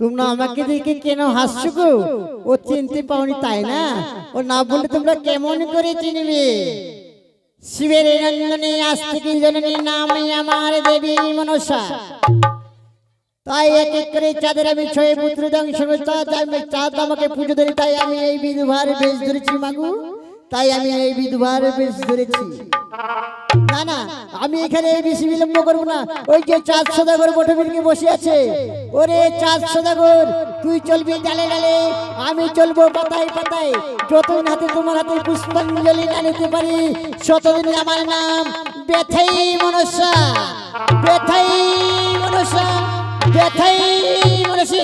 তোমরা আমাকে দেখে কেন হাসছো গো? ও চিনতে পাওনি তাই না? ও না বললে তোমরা কেমন করে চিনবে? শিবের নন্দনে আজ থেকে জননী নামে আমার দেবী মনসা। তাই এক এক করে চাঁদের আমি ছয় পুত্র আমি চাঁদ আমাকে পুজো ধরি তাই আমি এই বিধবার বেশ ধরেছি মাগু। তাই আমি এই বিধবার বেশ ধরেছি। না না, আমি এখানে এই বেশি বিলম্ব করব না। ওই যে চাঁদ সদাগর বটবিলকে বসে আছে। ওরে চাঁদ সদাগর, তুই চলবি ডালে ডালে, আমি চলবো পাতায় পাতায়। যতদিন হাতে তোমার হাতে পুষ্পাঞ্জলি না নিতে পারি, ততদিন আমার নাম বেথাই মনসা বেথাই মনসা বেথাই মনসা।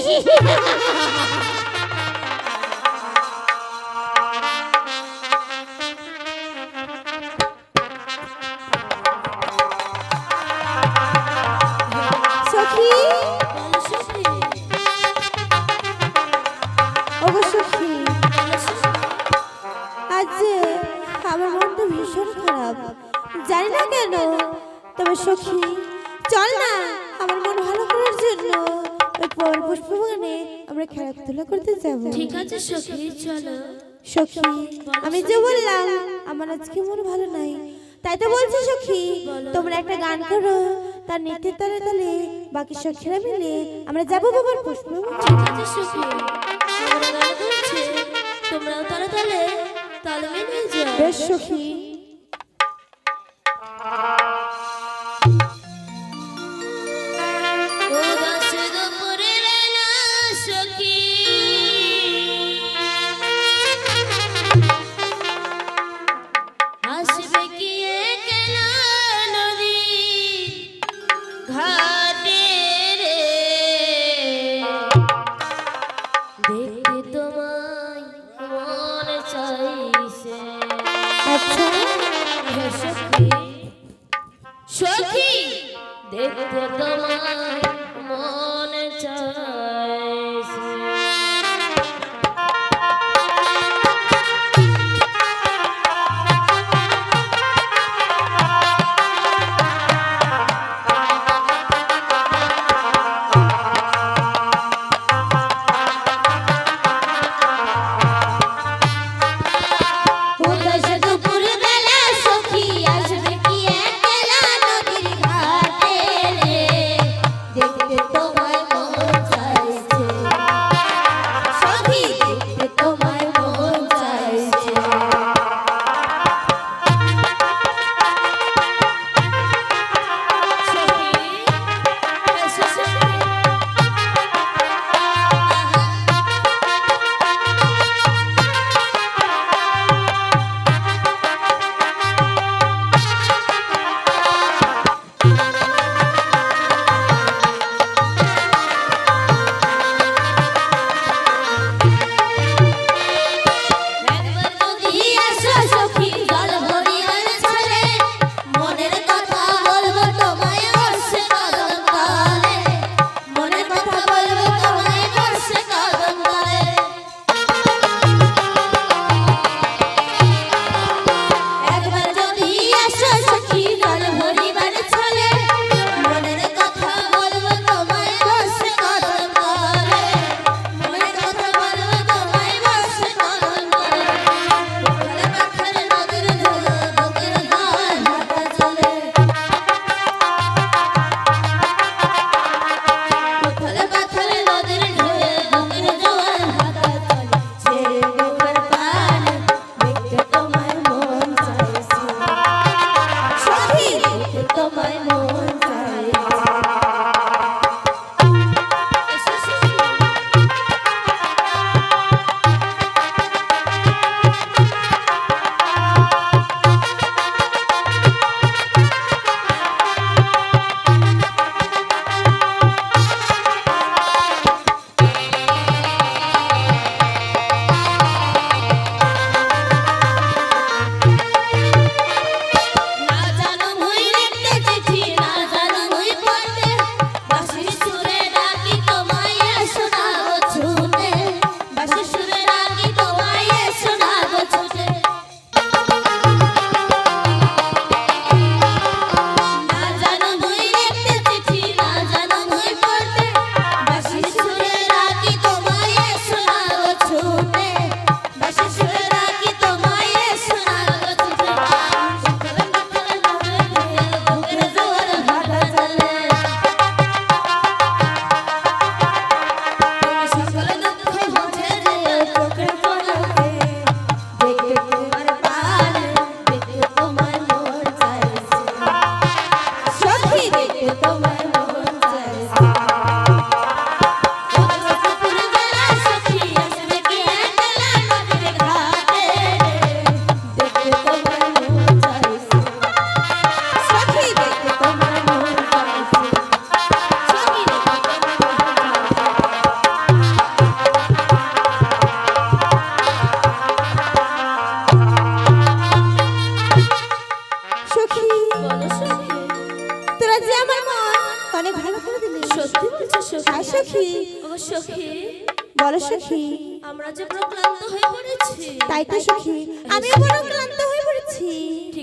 সখী চলো। সখী আমি যে বললাম আমার আজকে মন ভালো নাই। তাই তো বলছি সখী তোমরা একটা গান করো। তার নৃত্যের তালে তালে বাকি সখীরা মিলে আমরা যাব বাবার পুষ্প সখী তোমরাও তালে তালে তালমিল হয়ে যাও। বেশ সখী।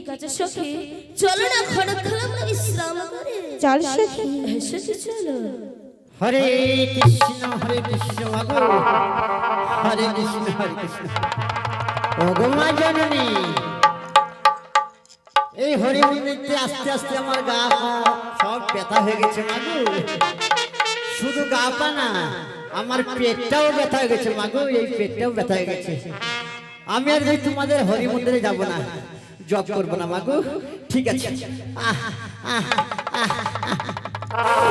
ঠিক আছে সখী। চলো না আমরা বিশ্রাম করে। চল সখী। হ্যাঁ, সখী চলো। হরে কৃষ্ণ হরে কৃষ্ণ মাগো হরে কৃষ্ণ হরে কৃষ্ণ। ওগমা জননী এই হরি মন্দিরতে আস্তে আস্তে আমার গা পা সব ব্যথা হয়ে গেছে মাগো শুধু গা পা না আমার পেটটাও ব্যথা হয়ে গেছে মাগো এই পেটটাও ব্যথা হয়ে গেছে। আমি আর তোমাদের হরি মন্দিরে যাব না জব করব না মাগো ঠিক আছে। আহ আহ আহ,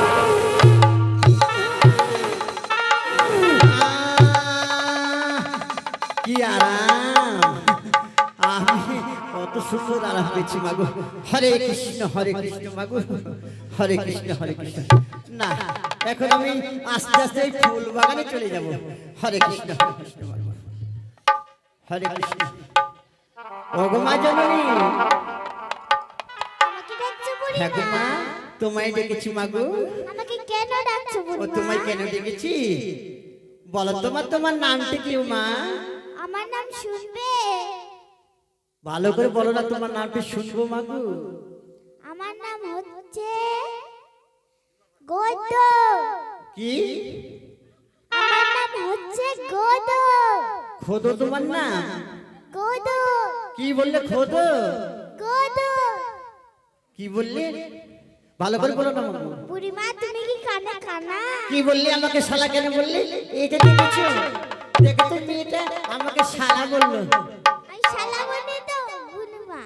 কি আরাম। আমি কত সুন্দর আরাম পেয়েছি মাগো হরে কৃষ্ণ হরে কৃষ্ণ মাগো হরে কৃষ্ণ হরে কৃষ্ণ। না এখন আমি আস্তে আস্তে ফুল বাগানে চলে যাব। হরে কৃষ্ণ হরে কৃষ্ণ হরে কৃষ্ণ। ওগমা জননী। বুড়ি হ্যাঁ তোমায় ডেকেছি মাগো আমাকে কেন ডাকছো ও তোমায় কেন ডেকেছি? বলো তোমার তোমার নামটা কি মা? আমার নাম শুনবে? ভালো করে বলো না তোমার নামটা শুনব মাগু আমার নাম হচ্ছে গদ। কি? আমার নাম হচ্ছে গদ। খোদো তোমার নাম? কি বললে খোদো? কি বললে? ভালো করে বলো না বুড়িমা তুমি কি কানা কানা? কি বললে আমাকে শালা কেন বললে? এইটা দেখেছ? দেখো তো মেয়েটা আমাকে শালা বলল। আমি শালা বলে তো বুড়িমা।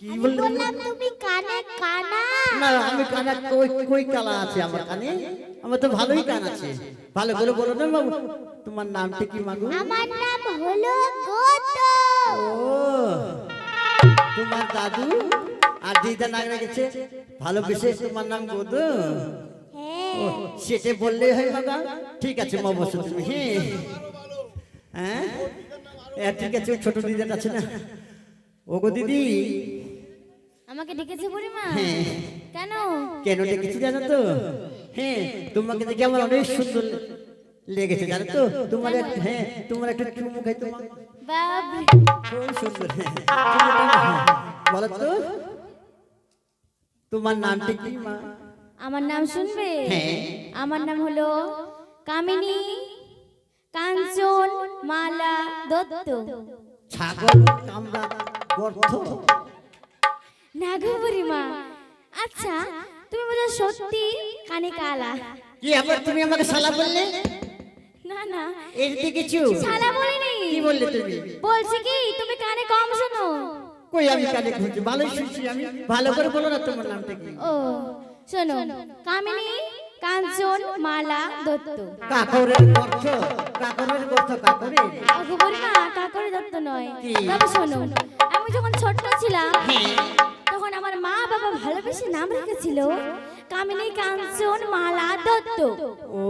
কি বললাম তুমি কানে কানা। না আমি কানা কই কই কালা আছে আমার কানে? আমার তো ভালোই কান আছে। ভালো করে বলো না বাবু তোমার নামটা কি মাগু? আমার নাম হলো ও তোমার দাদু আর দিদা নাগরা গেছে। ভালোবেসে তোমার নাম গোদ হ্যাঁ। সেটা বললে হয় বাবা। ঠিক আছে মা বসো তুমি হ্যাঁ। হ্যাঁ? ঠিক আছে ছোট দিদার আছে না। ও গো দিদি। আমাকে ডেকেছে বুড়িমা? হ্যাঁ। কেন? কেন ডেকেছি জানো তো? হ্যাঁ তোমাকে দেখে আমার অনেক সুন্দর লেগেছে জানো তো? তোমার হ্যাঁ তোমার একটা চুমু খাই তোমার। খুব সুন্দর হ্যাঁ, না, হ্যাঁ। বলো তো? তোমার নামটা কি মা? আমার নাম শুনবে? হ্যাঁ। আমার নাম হলো কামিনী কাঞ্চন মালা দত্ত। ছাগল কামড়া গর্ত। নাগপুরি মা। আচ্ছা তুমি বোধ সত্যি কানে কালা। কি আবার তুমি আমাকে শালা বললে? না না। এর দিকে কিছু শালা বলিনি। কি বললে তুমি? বলছি কি তুমি কানে কম শোনো। কই আমি কানে ভালোই শুনছি আমি। ভালো করে বলো না তোমার নামটা কি? ও শোনো কামিনী কাঞ্চন মালা দত্ত। কাকরের গর্ত কাকরের মা কাকরে দত্ত নয়? তবে শোনো আমি যখন ছোট ছিলাম হ্যাঁ। তখন আমার মা বাবা ভালোবেসে নাম রেখেছিল কামিনী কাঞ্চন মালা দত্ত। ও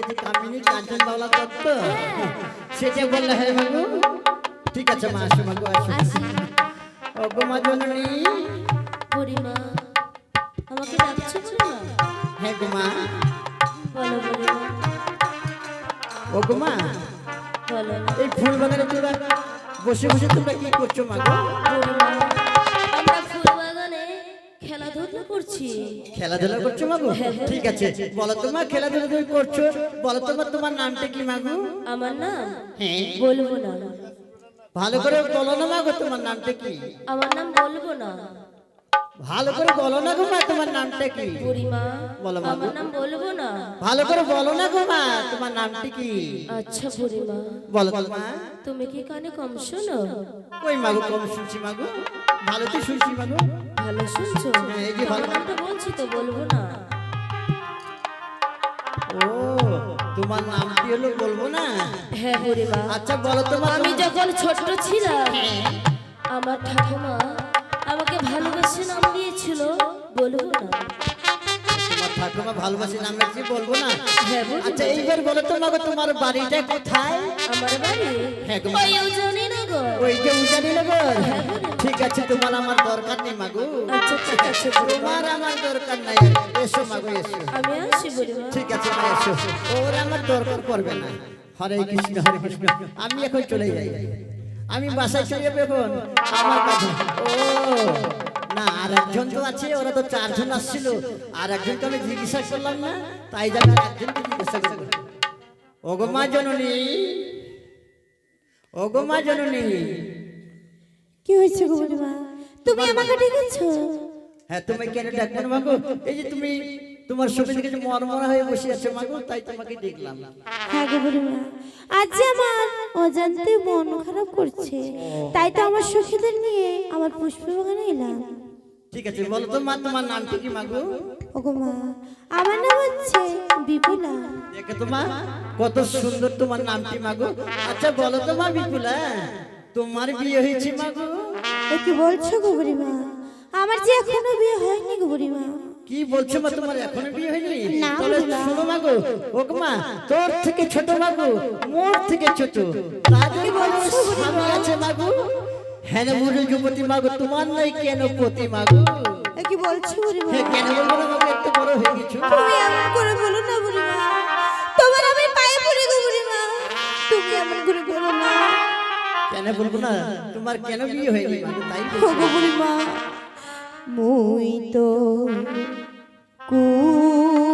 নাম কামিনী কাঞ্চন বাউলা দত্ত সেটা বললে হ্যাঁ বাবু ঠিক আছে মা আসো বাবু আসো। আসি। ও গো মা জননী। বুড়িমা আমাকে ডাকছো বুড়িমা হ্যাঁ গো মা। বলো বুড়িমা। ও মা বলো। এই ফুল বাগানে তোমরা বসে বসে তোমরা কি করছ মা গো? বুড়িমা খেলাধুলা করছি। খেলাধুলা করছ মাগু ঠিক আছে। বলো তোমার খেলাধুলা তুমি করছ? বলো তোমার তোমার নামটা কি মাগু? আমার নাম? হ্যাঁ। বলব না। ভালো করে বলো না মাগো তোমার নামটা কি? আমার নাম বলব না। ভালো করে বলো না গো মা তোমার নামটা কি? বুড়িমা বলো মা। আমার নাম বলব না? ভালো করে বলো না গো মা তোমার নামটা কি? আচ্ছা বুড়িমা বলো মা। তুমি কি কানে কম শোনো? ওই মাগো কম শুনছি মাগো ভালো তো শুনছি মাগো ভালো শুনছো? হ্যাঁ, এই যে ভালো। নামটা বলছি তো বলব না। ও তোমার নামটি হলো বলব না? হ্যাঁ বুড়িমা আচ্ছা বলো তোমার আমি যখন ছোট ছিলাম আমার ঠাকুমা আমাকে ভালোবেসে নাম দিয়েছিল? বলব না। তোমার ঠাকুমা ভালোবাসি নাম রাখছি বলব না? হ্যাঁ আচ্ছা এইবার বলো তো তোমার বাড়িটা কোথায়? আমার বাড়ি? হ্যাঁ গো। ওই উজনি নগর নগর ওই যে উজানি ঠিক আছে তোমার আমার দরকার নেই মাগু। আচ্ছা ঠিক আছে বুড়িমা তোমার আমার দরকার নাই। এসো মাগু এসো। আমি আসি বুড়িমা ঠিক আছে মা এসো। ওর আমার দরকার পড়বে না। হরে কৃষ্ণ হরে কৃষ্ণ। আমি এখন চলে যাই। আমি বাসায় চলে যাব এখন আমার কথা ও না আর একজন তো আছে ওরা তো চারজন আসছিল। আর একজনকে আমি জিজ্ঞাসা করলাম না তাই যাবে আর একজনকে জিজ্ঞাসা করব ওগো মা জননী ওগো মা জননী। কি হয়েছে গো তুমি আমাকে ডেকেছো? হ্যাঁ তুমি কেন ডাকবো না মাগো এই যে তুমি তোমার সঙ্গে দিকে মরমরা হয়ে বসে আছো মাগো তাই তোমাকে দেখলাম। হ্যাঁ গো বুড়িমা আজ আমার অজান্তে মন খারাপ করছে। তাই তো আমার সখীদের নিয়ে আমার পুষ্প বাগানে এলাম। ঠিক আছে বলো তো মা তোমার নামটি কি মাগো ওগো মা আমার নাম হচ্ছে বিপুলা। দেখে তো মা কত সুন্দর তোমার নামটি মাগো আচ্ছা বলো তো মা বিপুলা তোমার বিয়ে হয়েছে মাগো এ কি বলছো গো বুড়িমা? আমার যে এখনও বিয়ে হয়নি গো বুড়িমা। কি বলছো মা তোমার? এখনও বিয়ে হয়নি? তাহলে। শোনো মা তোর থেকে ছোট মাগো মোর থেকে ছোট। তাদের স্বামী আছে মাগো হ্যাঁ মুরুল যুবতী মাগো তোমার নাই কেন পতি মাগো এ কি বলছো বুড়িমা হ্যাঁ কেন বলব না মাগো একটু বড় হয়ে গেছো। তুমি এমন করে বলো না বুড়িমা তোমার আমি পায়ে পড়ে গো বুড়িমা তুমি এমন করে বলো না। কেন বলব না? তোমার কেন বিয়ে হয়নি মাগো তাই বলছি। ওগো বুড়িমা মুই তো কুমারী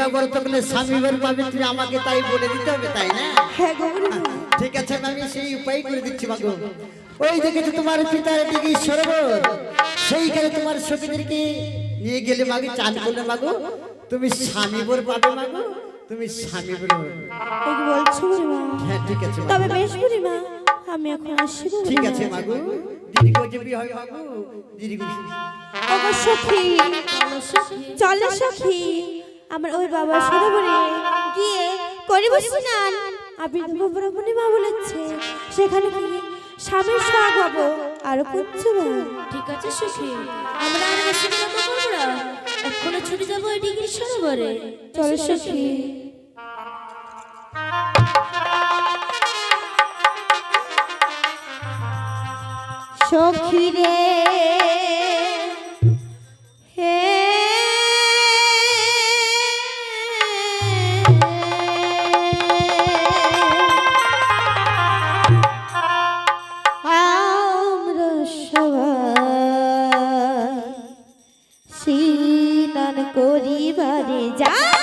তুমি কি গেলে স্বামী বার পাবে তুমি আমাকে তাই বলে দিতে হবে তাই না? হ্যাঁ ঠিক আছে আমি সেই উপায় করে দিচ্ছি মাগো ওই দেখেছ তোমার পিতার দিকে সরোবর সেইখানে তোমার সখীদেরকে নিয়ে গেলে মাগে চান করলে মাগো তুমি স্বামী বর পাবে মাগো তুমি স্বামী বর। বলছো হ্যাঁ ঠিক আছে তবে বেশ বুড়িমা আমি এখন আসি ঠিক আছে মাগো দিদি কো যে হয় মাগো দিদি সখী চলো সখী। আমার ওই বাবা সরোবরে গিয়ে করিব স্নান। আপনি তো ব্রাহ্মণী মা বলেছে সেখানে গিয়ে স্বামীর সোহাগ হব আর পুচ্ছব ঠিক আছে সুখী আমরা আর বেশি বিলম্ব করব না। এক্ষুনি ছুটি যাব এই ডিগ্রি সরোবরে চলো সখী। সখী রে। সবাই স্নান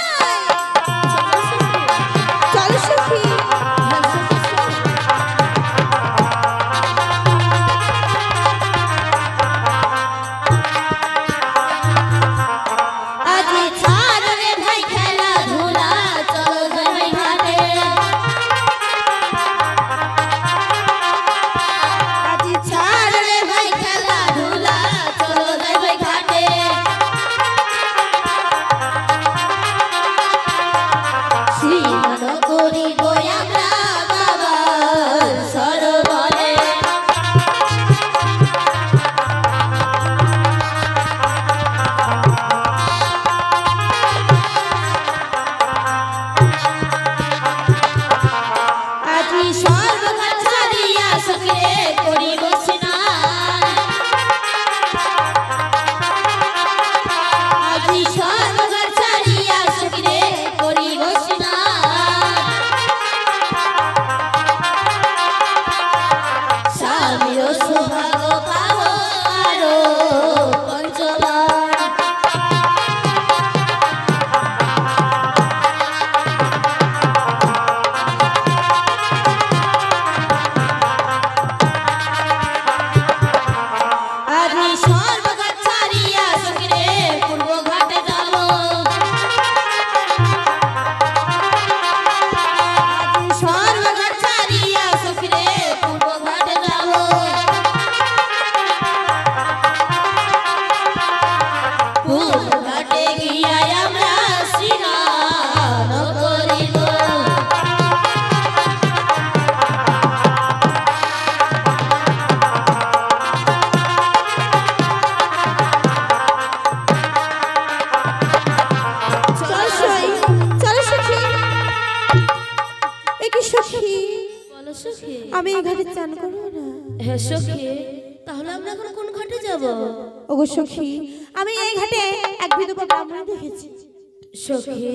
সখী।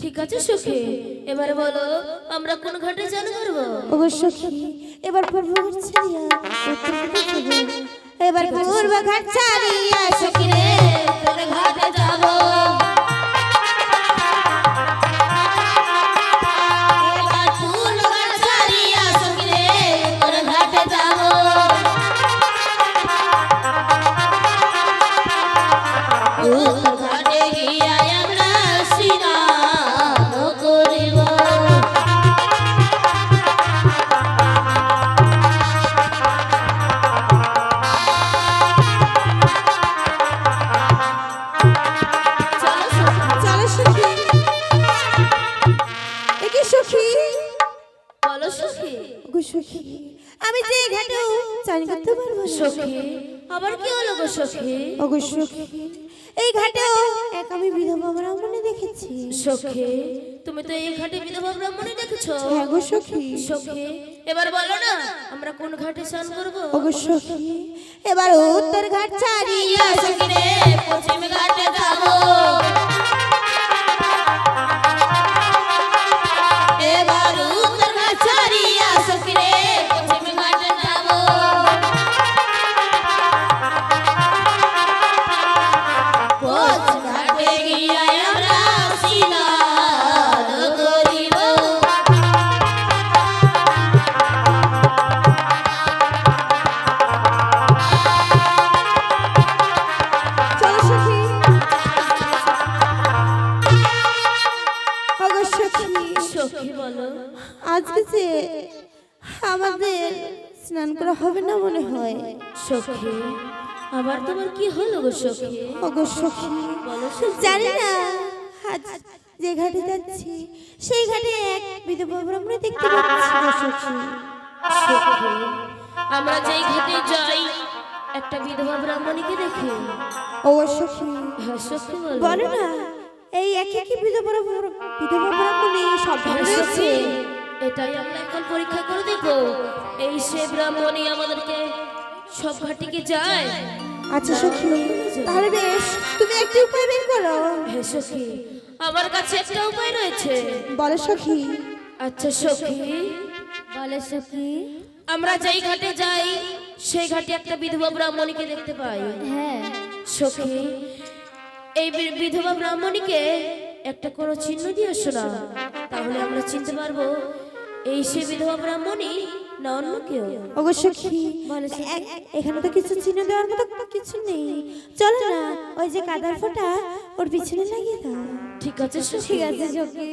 ঠিক আছে সখী এবারে বলো আমরা কোন ঘাটে চান করব ওগো সখী এবার পূর্ব ঘাট ছাড়িয়া এবার পূর্ব ঘাট ছাড়িয়া সখী রে তোর ঘাটে যাব? স্নান করব। অবশ্য এবার উত্তর ঘাট ছাড়িয়া পশ্চিম ঘাটে যাব। হবে না মনে হয়। সখী আবার তোমার কি হলো গো সখী? ওগো সখী। জানি না আজ যে ঘাটে যাচ্ছি সেই ঘাটে এক বিধবা ব্রাহ্মণ দেখতে পাচ্ছি গো সখী। আমরা যেই ঘাটে যাই একটা বিধবা ব্রাহ্মণীকে দেখি। ওগো সখী হ্যাঁ সখী বলো। না এই একই একই বিধবা ব্রাহ্মণ- বিধবা ব্রাহ্মণী সব হ্যাঁ রয়েছে সখী। এটাই আমরা এখন পরীক্ষা করে দেখব। এই সে ব্রাহ্মণী আমাদেরকে সব ঘাটিকে যায়। আচ্ছা সখী তাহলে বেশ তুমি একটি উপায় বের করো। হ্যাঁ সখী আমার কাছে একটা উপায় রয়েছে। বলো সখী। আচ্ছা সখী। বলে সখী। আমরা যেই ঘাটে যাই সেই ঘাটে একটা বিধবা ব্রাহ্মণীকে দেখতে পাই। হ্যাঁ। সখী এই বিধবা ব্রাহ্মণীকে একটা কোনো চিহ্ন দিয়ে আসো না। তাহলে আমরা চিনতে পারব এই সে বিধবা ব্রাহ্মণী না অন্য কেউ? এ- এখানে তো কিছু চিহ্ন দেওয়ার মতো কিছু নেই। চলো না ওই যে কাদার ফোঁটা ওর পিছনে লাগিয়ে দাও। ঠিক আছে ঠিক আছে সখী।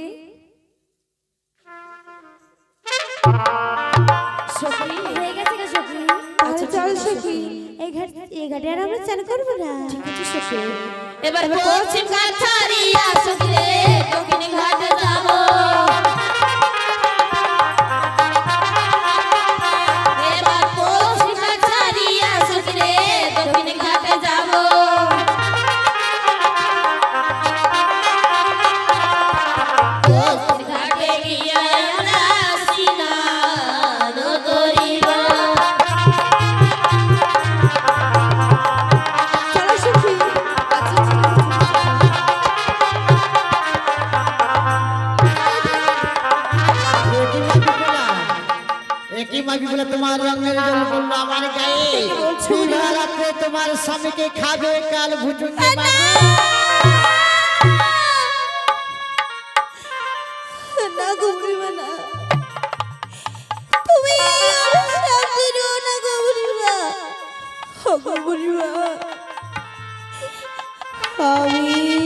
সখী। হয়ে গেছে গো সখী। তাহলে চল সখী। এই ঘাট এই ঘাটে আর আমরা চান করব না। ঠিক আছে সখী। এবার পশ্চিম ঘাট ছাড়িয়া সখী রে দক্ষিণ ঘাটে মা বিপুলা তোমার রঙের জল পড়ল আমার গায়ে। রাত্রে তোমার স্বামীকে খাবে কাল ভুজুঙ্গে মাগে না গো না তুমি আমার রো না গো বুড়িমা? ও গো বুড়িমা। আমি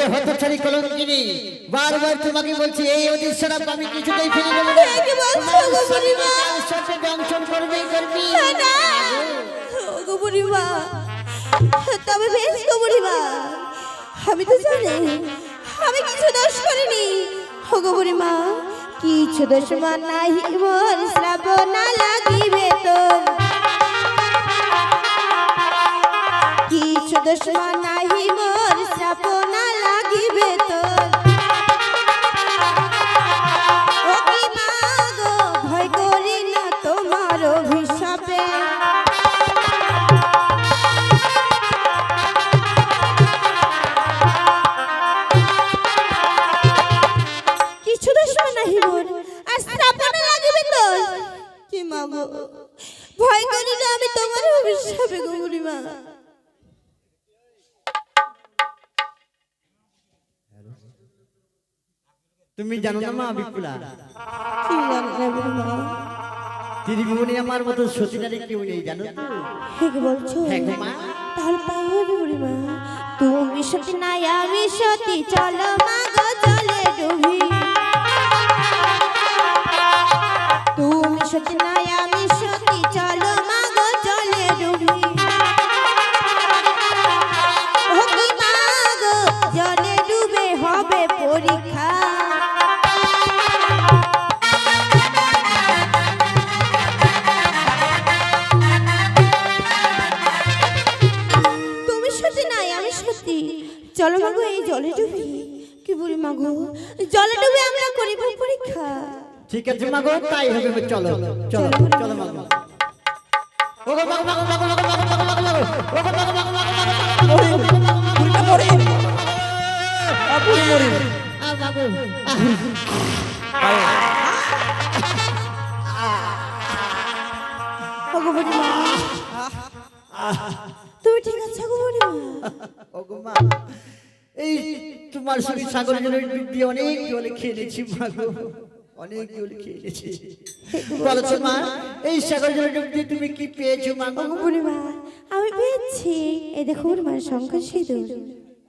ওরে হতছাড়ি কলঙ্কিনী বারবার তোমাকে বলছি এই অদৃশ্যরাপ আমি কিছুতেই ফিরে নেব না। কি বলছো গো বুড়িমা? সর্পে দংশন করবেই করবি না গো বুড়িমা তবে বেশ গো বুড়িমা আমি তো জানি আমি কিছু দোষ করিনি। ও গো বুড়িমা কিছু দোষ মান নাহি মোর শ্রাবণ লাগিবে তোর কিছু দোষ মান নাহি মোর শ্রাবণ ভয় করি না আমি তোমার অভিশাপে তুমি জানো না মা বিপুলা? কি জানি না ত্রিভুবনে আমার মতো সতীনারী কেউ নেই জানো তো? বলছো? হ্যাঁ মা। তাহলে তাই হবে তুমি সতী নাই আমি সতী। চলো মা গো চলে ডুবি। পরীক্ষা চলো মাগো এই জলে ডুবি কি বলি মাগো জলে ডুবে আমরা করিব পরীক্ষা ঠিক আছে মাগো তাই হবে চলো চলো চলো মাগো ওগো মাগো মাগো মাগো মাগো মাগো মাগো মাগো মাগো ওগো মাগো মাগো মাগো মাগো মরিন বুড়িটা মরিন আ, আ মাগো ওগো বুড়ি মা ঠিক আছো গো মা ওগো মা। এই তোমার সঙ্গে সাগর জলের ডুব দিয়ে অনেক জলে খেলেছি মাগো অনেক জল খেয়েছি বলো তো মা এই সাগর জলের ডুব দিয়ে তুমি কি পেয়েছ মা আমি পেয়েছি। এই দেখো বুড়ি মার শঙ্খ সিঁদুর।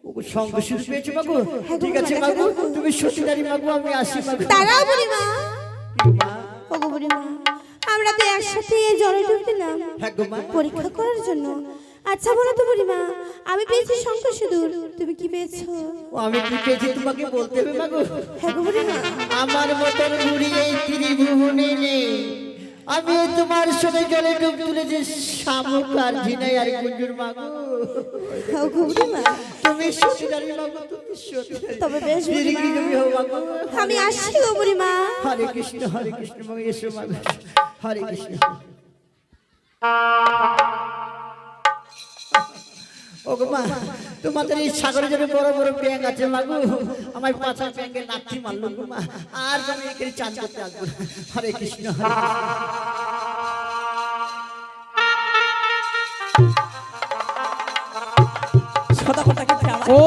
ওগো সঙ্গ শুরু পেয়েছ মাগো ঠিক আছে মাগো তুমি সত্যিকারী মাগো আমি আসি মাগো তারাও বুড়ি মা। মা? ওগো আমরা তো একসাথে এই জলে ডুব দিলাম হ্যাঁ গো পরীক্ষা করার জন্য আচ্ছা বলো তো বুড়ি মা আমি পেয়েছি শঙ্খ সিঁদুর তুমি কি পেয়েছ? ও আমি কি পেয়েছি? তোমাকে বলতে হবে মাগো হ্যাঁ গো বুড়ি মা আমার মতন বুড়ি এই ত্রিভুবনে নেই। আমি তোমার সঙ্গে জলে ডুব তুলেছি শামুক আর ঝিনাই আর কুঞ্জুর মাগো মা তুমি সত্যিকারী মাগো তুমি সত্যিকারী তবে বেশ বুড়ি গিয়ে তুমি হও মাগো আমি আসছি গো বুড়ি মা হরে কৃষ্ণ হরে কৃষ্ণ মাগো এসো মাগো হরে কৃষ্ণ। ওগো মা তোমাদের এই সাগরে যদি বড় বড় ব্যাং আছে মাগু আমার পাঁচা ব্যাঙ্গে লাঠি মারলো গো মা আর আমি এখানে চান করতে আসব হরে কৃষ্ণ হরে সদা কথা কি ও